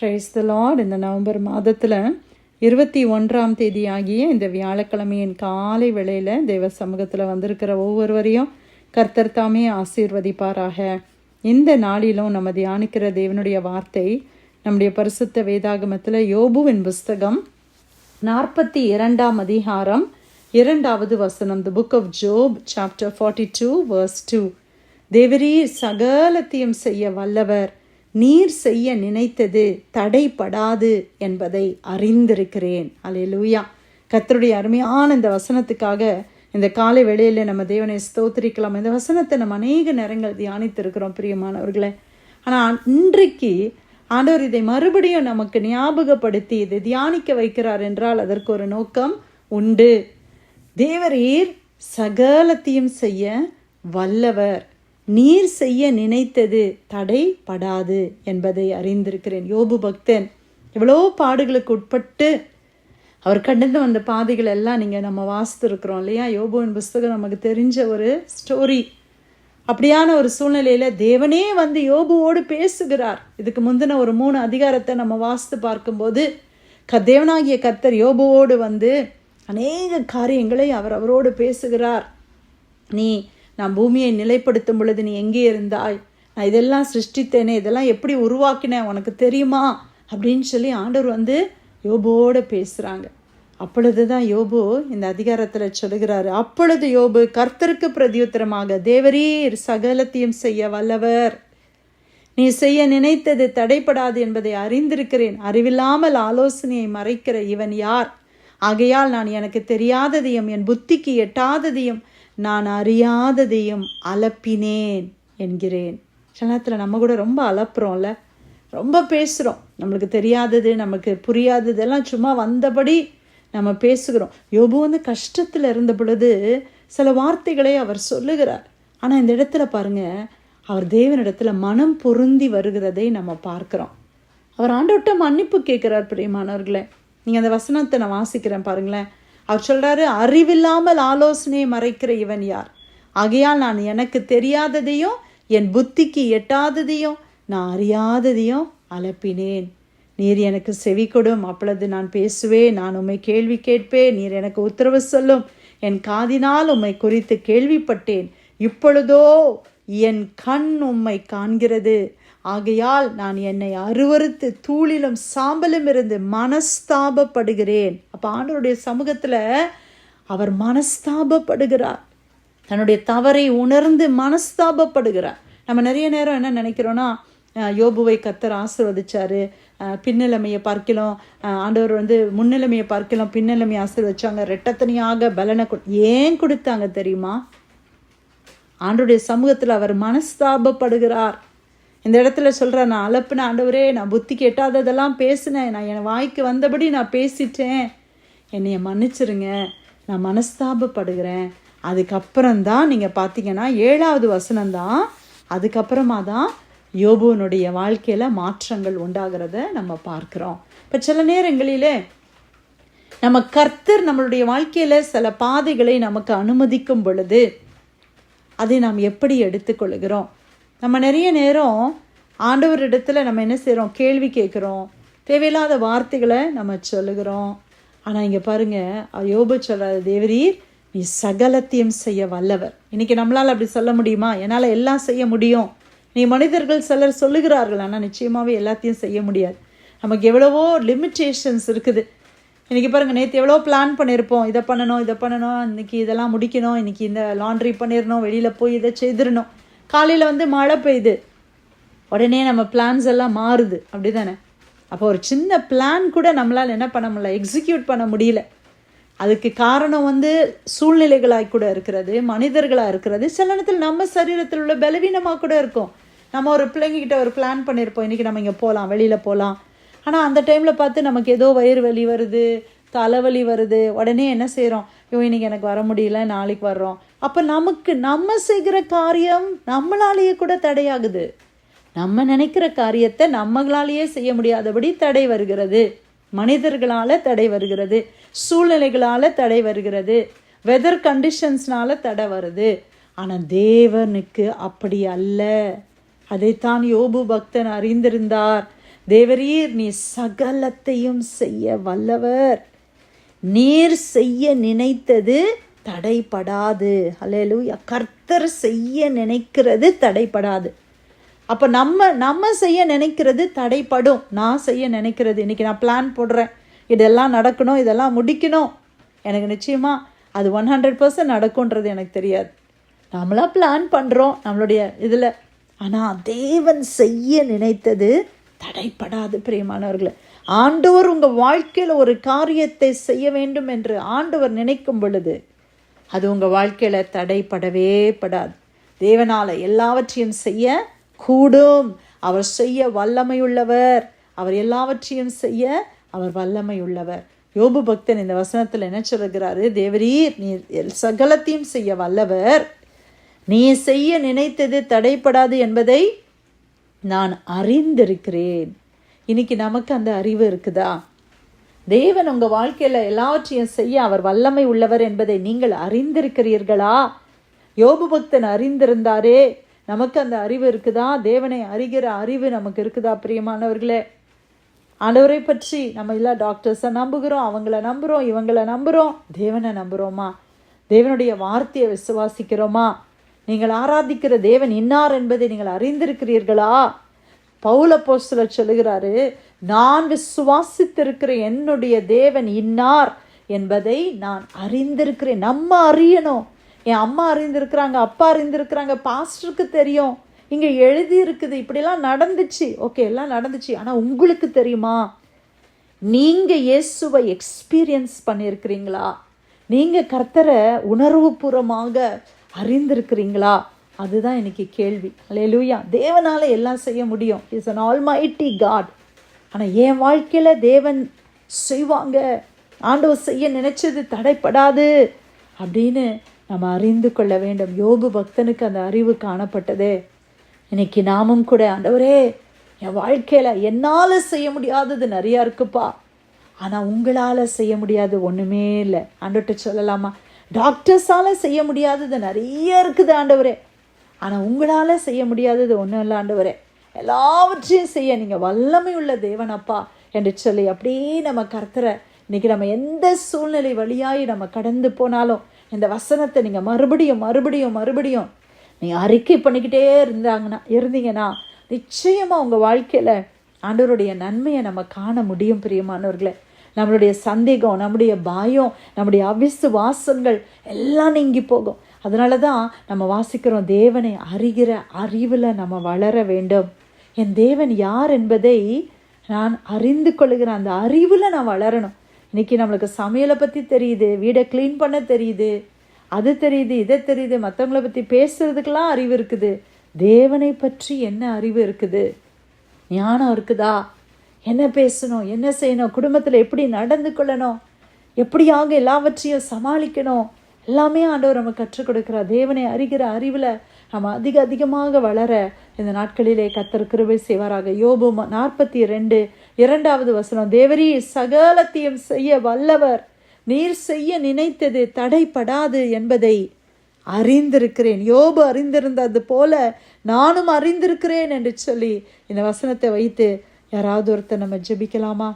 Price the lord இந்த November மாதத்தில் இருபத்தி ஒன்றாம் தேதி ஆகிய இந்த வியாழக்கிழமையின் காலை வேளையில் தேவ சமூகத்தில் வந்திருக்கிற ஒவ்வொருவரையும் கர்த்தர் தாமே ஆசீர்வதிப்பாராக. இந்த நாளிலும் நம்ம தியானிக்கிற தேவனுடைய வார்த்தை நம்முடைய பரிசுத்த வேதாகமத்தில் யோபுவின் புஸ்தகம் நாற்பத்தி இரண்டாம் அதிகாரம் இரண்டாவது வசனம் the book of Job chapter forty two verse two தேவரீர் சகலத்தையும் செய்ய வல்லவர். நீர் செய்ய நினைத்தது தடைப்படாது என்பதை அறிந்திருக்கிறேன். அல்லேலூயா கத்தருடைய அருமையான இந்த வசனத்துக்காக இந்த காலை வேளையில் நம்ம தேவனை ஸ்தோத்திரிக்கலாம். இந்த வசனத்தை நம்ம அநேக நேரங்கள் தியானித்திருக்கிறோம் பிரியமானவர்களே. ஆனால் இன்றைக்கு ஆண்டவர் இதை மறுபடியும் நமக்கு ஞாபகப்படுத்தி இதை தியானிக்க வைக்கிறார் என்றால் அதற்கு ஒரு நோக்கம் உண்டு. தேவரீர் சகலத்தையும் செய்ய வல்லவர். நீர் செய்ய நினைத்தது தடைப்படாது என்பதை அறிந்திருக்கிறேன். யோபு பக்தன் எவ்வளோ பாடுகளுக்கு உட்பட்டு அவர் கடந்து வந்த பாதைகள் எல்லாம் நீங்கள் நம்ம வாசித்துருக்குறோம் இல்லையா? யோபுவின் புஸ்தகம் நமக்கு தெரிஞ்ச ஒரு ஸ்டோரி அப்படியான ஒரு சூழ்நிலையில் தேவனே வந்து யோபுவோடு பேசுகிறார். இதுக்கு முந்தின ஒரு மூணு அதிகாரத்தை நம்ம வாசித்து பார்க்கும்போது க தேவனாகிய கர்த்தர் யோபுவோடு வந்து அநேக காரியங்களை அவர் அவரோடு பேசுகிறார். நீ நான் பூமியை நிலைப்படுத்தும் பொழுது நீ எங்கே இருந்தாய்? நான் இதெல்லாம் சிருஷ்டித்தேனே இதெல்லாம் எப்படி உருவாக்கினேன் உனக்கு தெரியுமா? அப்படின்னு சொல்லி ஆண்டவர் வந்து யோபோடு பேசுகிறாங்க அப்பொழுது தான் யோபு இந்த அதிகாரத்தில் சொல்லுகிறாரு அப்பொழுது யோபு கர்த்தருக்கு பிரதியுத்தரமாக தேவரீர் சகலத்தையும் செய்ய வல்லவர். நீ செய்ய நினைத்தது தடைப்படாது என்பதை அறிந்திருக்கிறேன். அறிவில்லாமல் ஆலோசனையை மறைக்கிற இவன் யார்? ஆகையால் நான் எனக்கு தெரியாததையும் என் புத்திக்கு எட்டாததையும் நான் அறியாததையும் அலப்பினேன் என்கிறேன். சில நம்ம கூட ரொம்ப அலப்புறோம்ல. ரொம்ப பேசுகிறோம் நம்மளுக்கு தெரியாதது நமக்கு புரியாததெல்லாம் சும்மா வந்தபடி நம்ம பேசுகிறோம். யோபு வந்து கஷ்டத்தில் இருந்த பொழுது சில வார்த்தைகளை அவர் சொல்லுகிறார். ஆனால் இந்த இடத்துல பாருங்கள் அவர் தேவனிடத்தில் மனம் பொருந்தி வருகிறதை நம்ம பார்க்குறோம். அவர் ஆண்டோட்ட மன்னிப்பு கேட்குறார் பிரியமானவர்களே. நீங்கள் அந்த வசனத்தை நான் வாசிக்கிறேன் பாருங்களேன். அவர் சொல்கிறாரு அறிவில்லாமல் ஆலோசனையை மறைக்கிற இவன் யார்? ஆகையால் நான் எனக்கு தெரியாததையும் என் புத்திக்கு எட்டாததையும் நான் அறியாததையும் அலப்பினேன். நீர் எனக்கு செவி கொடும் அப்பொழுது நான் பேசுவேன் நான் உம்மை கேள்வி கேட்பேன். நீர் எனக்கு உத்தரவு சொல்லும். என் காதினால் உம்மை குறித்து கேள்விப்பட்டேன். இப்பொழுதோ என் கண் உம்மை காண்கிறது. ஆகையால் நான் என்னை அருவறுத்து தூளிலும் சாம்பலும் இருந்து மனஸ்தாபப்படுகிறேன். அப்போ ஆண்டவருடைய சமூகத்தில் அவர் மனஸ்தாபப்படுகிறார். தன்னுடைய தவறை உணர்ந்து மனஸ்தாபப்படுகிறார். நம்ம நிறைய நேரம் என்ன நினைக்கிறோன்னா யோபுவை கத்தர் ஆசிர்வதிச்சாரு. பின்னிலைமையை பார்க்கலாம் ஆண்டவர் வந்து முன்னிலைமையை பார்க்கலாம் பின்னிலைமையை ஆசீர்வதிச்சாங்க. ரெட்டத்தனியாக பலனை ஏன் கொடுத்தாங்க தெரியுமா? ஆண்டுடைய சமூகத்தில் அவர் மனஸ்தாபப்படுகிறார். இந்த இடத்துல சொல்கிறேன் நான் அலப்புன ஆண்டவரே நான் புத்தி கெட்டாததெல்லாம் பேசினேன். நான் என் வாய்க்கு வந்தபடி நான் பேசிட்டேன். என்னைய மன்னிச்சிருங்க. நான் மனஸ்தாபப்படுகிறேன். அதுக்கப்புறம் தான் நீங்கள் பார்த்தீங்கன்னா ஏழாவது வசனம்தான். அதுக்கப்புறமா தான் யோபுவனுடைய வாழ்க்கையில் மாற்றங்கள் உண்டாகிறத நம்ம பார்க்குறோம். இப்போ சில நேரங்களிலே நம்ம கர்த்தர் நம்மளுடைய வாழ்க்கையில் சில பாதைகளை நமக்கு அனுமதிக்கும் பொழுது அதை நாம் எப்படி எடுத்துக்கொள்கிறோம்? நம்ம நிறைய நேரம் ஆண்டவர் இடத்துல நம்ம என்ன செய்கிறோம் கேள்வி கேட்குறோம். தேவையில்லாத வார்த்தைகளை நம்ம சொல்லுகிறோம். ஆனால் இங்கே பாருங்கள் யோபு சொல்கிற தேவரீர் நீ சகலத்தையும் செய்ய வல்லவர். இன்றைக்கி நம்மளால் அப்படி சொல்ல முடியுமா? என்னால் எல்லாம் செய்ய முடியும். நீ மனிதர்கள் சிலர் சொல்லுகிறார்கள் ஆனால் நிச்சயமாகவே எல்லாத்தையும் செய்ய முடியாது. நமக்கு எவ்வளவோ லிமிட்டேஷன்ஸ் இருக்குது. இன்றைக்கி பாருங்கள் நேற்று எவ்வளோ பிளான் பண்ணியிருப்போம் இதை பண்ணணும் இதை பண்ணணும் இன்றைக்கி இதெல்லாம் முடிக்கணும் இன்றைக்கி இந்த லாண்ட்ரி பண்ணிடணும் வெளியில் போய் இதை செய்திடணும். காலையில் வந்து மழை பெய்யுது. உடனே நம்ம பிளான்ஸ் எல்லாம் மாறுது. அப்படி தானே அப்போ ஒரு சின்ன பிளான் கூட நம்மளால் என்ன பண்ண முடியல எக்ஸிக்யூட் பண்ண முடியல. அதுக்கு காரணம் வந்து சூழ்நிலைகளாக கூட இருக்கிறது மனிதர்களாக இருக்கிறது. சில நேரத்தில் நம்ம சரீரத்தில் உள்ள பலவீனமாக கூட இருக்கும். நம்ம ஒரு பிள்ளைங்கக்கிட்ட ஒரு பிளான் பண்ணியிருப்போம் இன்றைக்கி நம்ம இங்கே போகலாம் வெளியில் போகலாம் ஆனால் அந்த டைமில் பார்த்து நமக்கு ஏதோ வயிறு வலி வருது தலைவலி வருது. உடனே என்ன செய்கிறோம் ஐயோ இன்றைக்கி எனக்கு வர முடியல நாளைக்கு வர்றோம். அப்போ நமக்கு நம்ம செய்கிற காரியம் நம்மளாலேயே கூட தடையாகுது. நம்ம நினைக்கிற காரியத்தை நம்மளாலேயே செய்ய முடியாதபடி தடை வருகிறது. மனிதர்களால் தடை வருகிறது. சூழ்நிலைகளால் தடை வருகிறது. வெதர் கண்டிஷன்ஸ்னால தடை வருது. ஆனால் தேவனுக்கு அப்படி அல்ல. அதைத்தான் யோபு பக்தன் அறிந்திருந்தார். தேவரீர் நீ சகலத்தையும் செய்ய வல்லவர். நீர் செய்ய நினைத்தது தடைப்படாது அலையலூயா கர்த்தர் செய்ய நினைக்கிறது தடைப்படாது அப்போ நம்ம நம்ம செய்ய நினைக்கிறது தடைப்படும் நான் செய்ய நினைக்கிறது. இன்றைக்கி நான் பிளான் போடுறேன். இதெல்லாம் நடக்கணும். இதெல்லாம் முடிக்கணும். எனக்கு நிச்சயமாக அது ஒன் ஹண்ட்ரட் பர்சன்ட் நடக்கும்ன்றது எனக்கு தெரியாது. நம்மளாக பிளான் பண்ணுறோம் நம்மளுடைய இதில். ஆனால் தேவன் செய்ய நினைத்தது தடைப்படாது பிரியமானவர்களை. ஆண்டவர் உங்கள் வாழ்க்கையில் ஒரு காரியத்தை செய்ய வேண்டும் என்று ஆண்டவர் நினைக்கும் பொழுது அது உங்கள் வாழ்க்கையில் தடைப்படவே படாது. தேவனால் எல்லாவற்றையும் செய்ய கூடும். அவர் செய்ய வல்லமையுள்ளவர். அவர் எல்லாவற்றையும் செய்ய அவர் வல்லமையுள்ளவர். யோபு பக்தன் இந்த வசனத்தில் என்ன சொல்கிறாரு தேவரீர் நீர் சகலத்தையும் செய்ய வல்லவர். நீ செய்ய நினைத்தது தடைப்படாது என்பதை நான் அறிந்திருக்கிறேன். இன்னைக்கு நமக்கு அந்த அறிவு இருக்குதா? தேவன் உங்கள் வாழ்க்கையில் எல்லாவற்றையும் செய்ய அவர் வல்லமை உள்ளவர் என்பதை நீங்கள் அறிந்திருக்கிறீர்களா? யோபு பக்தன் அறிந்திருந்தாரே. நமக்கு அந்த அறிவு இருக்குதா? தேவனை அறிகிற அறிவு நமக்கு இருக்குதா பிரியமானவர்களே? ஆண்டவரை பற்றி நம்ம எல்லா டாக்டர்ஸை நம்புகிறோம் அவங்கள நம்புகிறோம் இவங்கள நம்புகிறோம் தேவனை நம்புகிறோமா தேவனுடைய வார்த்தையை விசுவாசிக்கிறோமா? நீங்கள் ஆராதிக்கிற தேவன் இன்னார் என்பதை நீங்கள் அறிந்திருக்கிறீர்களா? பவுல போஸ்தல சொல்லுகிறாரு நான் விசுவாசித்திருக்கிற என்னுடைய தேவன் இன்னார் என்பதை நான் அறிந்திருக்கிறேன். நம்ம அறியணும். என் அம்மா அறிந்திருக்கிறாங்க அப்பா அறிந்திருக்கிறாங்க பாஸ்டருக்கு தெரியும். இங்கே எழுதி இருக்குது இப்படிலாம் நடந்துச்சு. ஓகே எல்லாம் நடந்துச்சு. ஆனால் உங்களுக்கு தெரியுமா? நீங்கள் இயேசுவை எக்ஸ்பீரியன்ஸ் பண்ணியிருக்கிறீங்களா? நீங்கள் கர்த்தரை உணர்வுபூர்வமாக அறிந்திருக்கிறீங்களா? அதுதான் எனக்கு கேள்வி. அல்லேலூயா தேவனால் எல்லாம் செய்ய முடியும். Is an almighty God ஆனால் என் வாழ்க்கையில் தேவன் செய்வாங்க. ஆண்டவர் செய்ய நினைச்சது தடைப்படாது அப்படின்னு நம்ம அறிந்து கொள்ள வேண்டும். யோபு பக்தனுக்கு அந்த அறிவு காணப்பட்டதே. இன்னைக்கு நாமும் கூட ஆண்டவரே என் வாழ்க்கையில் என்னால் செய்ய முடியாதது நிறையா இருக்குப்பா. ஆனால் உங்களால் செய்ய முடியாது ஒன்றுமே இல்லை. ஆண்டவர்கிட்ட சொல்லலாமா? டாக்டர்ஸால் செய்ய முடியாதது நிறைய இருக்குது ஆண்டவரே. ஆனால் உங்களால் செய்ய முடியாதது ஒன்றும் இல்லை ஆண்டவரே. எல்லாவற்றையும் செய்ய நீங்கள் வல்லமை உள்ள தேவனப்பா என்று சொல்லி அப்படியே நம்ம கர்த்தரை இன்னைக்கு நம்ம எந்த சூழ்நிலை வழியாகி நம்ம கடந்து போனாலும் இந்த வசனத்தை நீங்கள் மறுபடியும் மறுபடியும் மறுபடியும் நீங்கள் அறிக்கை பண்ணிக்கிட்டே இருந்தாங்கன்னா இருந்தீங்கன்னா நிச்சயமாக உங்கள் வாழ்க்கையில் ஆண்டவருடைய நன்மையை நம்ம காண முடியும் பிரியமானவர்களே. நம்மளுடைய சந்தேகம் நம்முடைய பயம் நம்முடைய அவிசுவாசங்கள் எல்லாம் நீங்கி போகும். அதனால தான் நம்ம வாசிக்கிறோம் தேவனை அறிகிற அறிவில் நம்ம வளர வேண்டும். என் தேவன் யார் என்பதை நான் அறிந்து கொள்கிற அந்த அறிவில் நான் வளரணும். இன்னைக்கு நம்மளுக்கு சமையலை பற்றி தெரியுது வீடை க்ளீன் பண்ண தெரியுது அது தெரியுது இதை தெரியுது மற்றவங்கள பற்றி பேசுகிறதுக்கெலாம் அறிவு இருக்குது. தேவனை பற்றி என்ன அறிவு இருக்குது? ஞானம் இருக்குதா? என்ன பேசணும் என்ன செய்யணும் குடும்பத்தில் எப்படி நடந்து கொள்ளணும் எப்படியாக எல்லாவற்றையும் சமாளிக்கணும் எல்லாமே ஆண்டவர் நம்ம கற்றுக் கொடுக்கிறார். தேவனை அறிகிற அறிவில் நம்ம அதிக அதிகமாக வளர இந்த நாட்களிலே கத்தர் கிருபை செய்வாராக. யோபு நாற்பத்தி ரெண்டு இரண்டாவது வசனம். தேவரி சகலத்தையும் செய்ய வல்லவர். நீர் செய்ய நினைத்தது தடைப்படாது என்பதை அறிந்திருக்கிறேன். யோபு அறிந்திருந்தது போல நானும் அறிந்திருக்கிறேன் என்று சொல்லி இந்த வசனத்தை வைத்து யாராவது ஒருத்தர் நம்ம ஜெபிக்கலாமா?